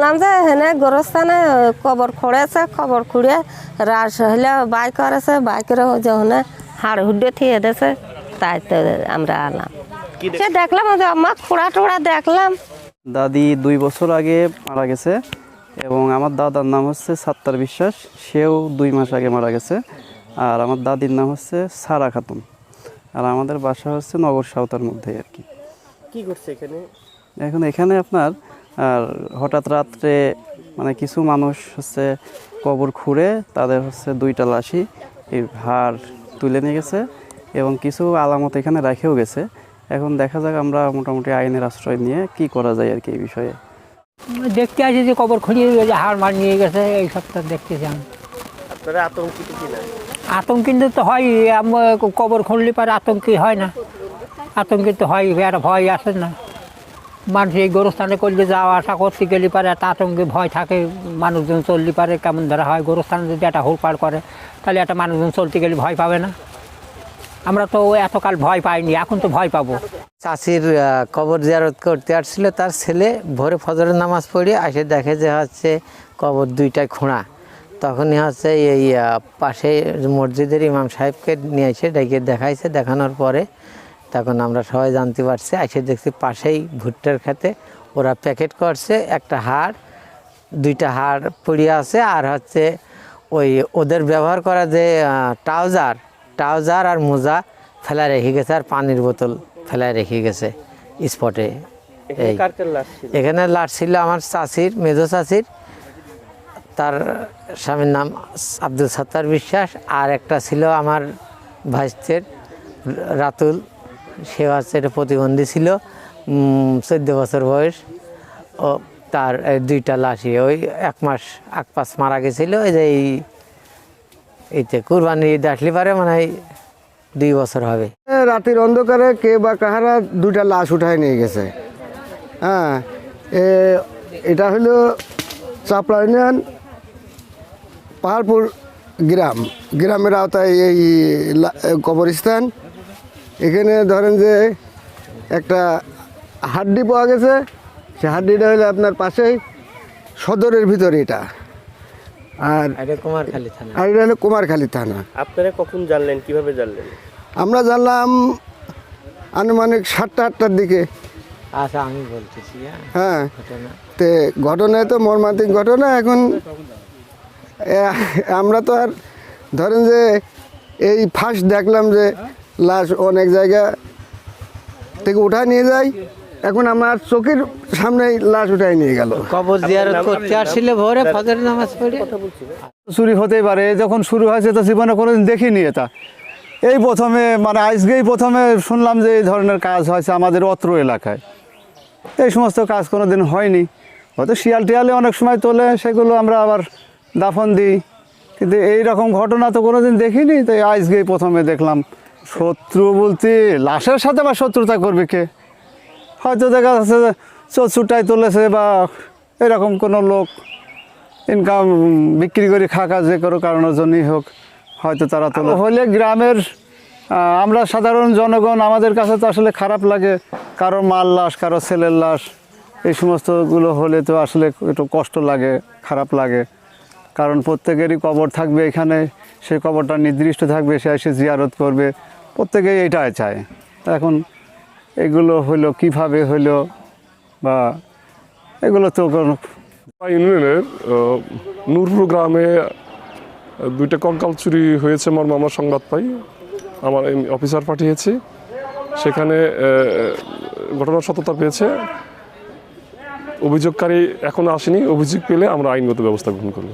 বললাম যে হেনে গোরস্থানে কবর খোঁড়েছে কবর খুঁড়ে রাস হইলে বাই করেছে বাই করে যখন হাড় হুডে থিয়ে দিয়েছে তাই তো আমরা আলাম সে দেখলাম যে আমার খোঁড়া টোড়া দেখলাম। দাদি দুই বছর আগে মারা গেছে এবং আমার দাদার নাম হচ্ছে সাত্তার বিশ্বাস সেও দুই মাস আগে মারা গেছে। আর আমার দাদির নাম হচ্ছে সারা খাতুন। আর আমাদের বাসা হচ্ছে নগর সাঁওতার মধ্যে আর কি। কি করছে এখানে? এখন এখানে আপনার আর হঠাৎ রাত্রে মানে কিছু মানুষ হচ্ছে কবর খুঁড়ে তাদের হচ্ছে দুইটা লাশি এই হাড় তুলে নিয়ে গেছে এবং কিছু আলামত এখানে রাখেও গেছে। এখন দেখা যাক আমরা মোটামুটি আইনের আশ্রয় নিয়ে কি করা যায় আর কি এই বিষয়ে। দেখতে আসি যে কবর খুঁড়িয়ে যে হাড় মার নিয়ে গেছে এই সবটা দেখতেছি আমি আপনারা আতঙ্কিত কিনা আতঙ্কিত তো হয় কবর খুঁড়লে পারে আতঙ্কি হয় না। আতঙ্কিত হয় একটা ভয় আসে না। মানুষ এই গোরস্থানে করলে যাওয়া আসা করতে গেলে পারে একটা আতঙ্কে ভয় থাকে, মানুষজন চললে পারে, কেমন ধরা হয়। গোরস্থানে যদি একটা হুড়পাড় করে, তাহলে একটা মানুষজন চলতে গেলে ভয় পাবে না। আমরা তো এতকাল ভয় পাইনি, এখন তো ভয় পাবো। চাষির কবর জিয়ারত করতে আসছিল, তার ছেলে ভোরে ফজরের নামাজ পড়ে এসে দেখে যে হচ্ছে কবর দুইটায় খোঁড়া। তখনই হচ্ছে এই পাশে মসজিদের ইমাম সাহেবকে নিয়ে এসে ডেকে দেখাইছে, দেখানোর পরে তখন আমরা সবাই জানতে পারছি এসে দেখছি পাশেই ভুট্টার খেতে ওরা প্যাকেট করছে একটা হাড় দুইটা হাড় পড়িয়ে আছে আর হচ্ছে ওই ওদের ব্যবহার করা যে ট্রাউজার ট্রাউজার আর মোজা ফেলা রেখে গেছে আর পানির বোতল ফেলা রেখে গেছে স্পটে এখানে এই লাশ এখানে লাট ছিল আমার চাষির মেজো চাষির তার স্বামীর নাম আব্দুল সত্তার বিশ্বাস আর একটা ছিল আমার ভাইস্তের রাতুল। সে হচ্ছে এটা প্রতিবন্ধী ছিল চোদ্দ বছর বয়স। ও, তার দুইটা লাশই ওই এক মাস, এক পাঁচ মারা গেছিল, এই যে এই, এইতে কুরবানি ঈদ আসলে পারে মানে দুই বছর হবে। রাতের অন্ধকারে কে বা কাহারা দুটা লাশ উঠায় নিয়ে গেছে। হ্যাঁ এটা হলো চাপড়া ইউনিয়ন, পাহাড়পুর গ্রাম। গ্রামের আওতায় এই কবরস্থান। এখানে ধরেন যে একটা হাড্ডি পাওয়া গেছে সে হাড্ডিটা হলো আপনার পাশেই সদরের ভিতরে এটা। আর এটা কুমারখালী থানা। আর এটা হলো কুমারখালী থানা। আপনারা কখন জানলেন কীভাবে জানলেন? আমরা জানলাম আনুমানিক সাতটা আটটার দিকে। আচ্ছা আমি বলতেছি হ্যাঁ? হ্যাঁ। তে ঘটনায় তো মর্মান্তিক ঘটনা এখন আমরা তো আর ধরেন যে এই ফার্স্ট দেখলাম যে লাশ অনেক জায়গা থেকে উঠায় নিয়ে যায়। এখন আমার চোখের সামনেই লাশ উঠায় নিয়ে গেল। কবর জিয়ারত করতে আসছিলে ভোরে ফজরের নামাজ পড়ে। চুরি হতেই পারে যখন শুরু হয়েছে তো জীবনে কোনোদিন দেখিনি এটা। এই প্রথমে মানে আজকেই প্রথমে শুনলাম যে এই ধরনের কাজ হয়েছে আমাদের অত্র এলাকায়। এই সমস্ত কাজ কোনোদিন হয়নি। হয়তো শিয়াল টিয়ালে অনেক সময় তোলে সেগুলো আমরা আবার দাফন দিই। কিন্তু এই রকম ঘটনা তো কোনোদিন দেখিনি তাই এই আজকেই প্রথমে দেখলাম শত্রু বলতে, লাশের সাথে বা শত্রুতা করবে কে? হয়তো দেখা যাচ্ছে যে চোরচুটাই তুলেছে বা এরকম কোনো লোক ইনকাম বিক্রি করে খাকা যে কোনো কারণের জন্যই হোক, হয়তো তারা তো হলে গ্রামের আমরা সাধারণ জনগণ, আমাদের কাছে তো আসলে খারাপ লাগে। কারও মাল লাশ, কারও ছেলের লাশ, এই সমস্তগুলো হলে তো আসলে একটু কষ্ট লাগে, খারাপ লাগে। কারণ প্রত্যেকেরই কবর থাকবে এখানে, সেই কবরটা নির্দিষ্ট থাকবে, সে এসে জিয়ারত করবে। প্রত্যেকেই এটাই চায়। এখন এগুলো হলো, কীভাবে হলো বা এগুলো তো ইউনিয়নের নূরপুর গ্রামে দুইটা কঙ্কাল চুরি হয়েছে আমরা সংবাদ পাই। আমার অফিসার পাঠিয়েছি। সেখানে ঘটনার সততা পেয়েছে। অভিযোগকারী এখনও আসেনি। অভিযোগ পেলে আমরা আইনগত ব্যবস্থা গ্রহণ করব।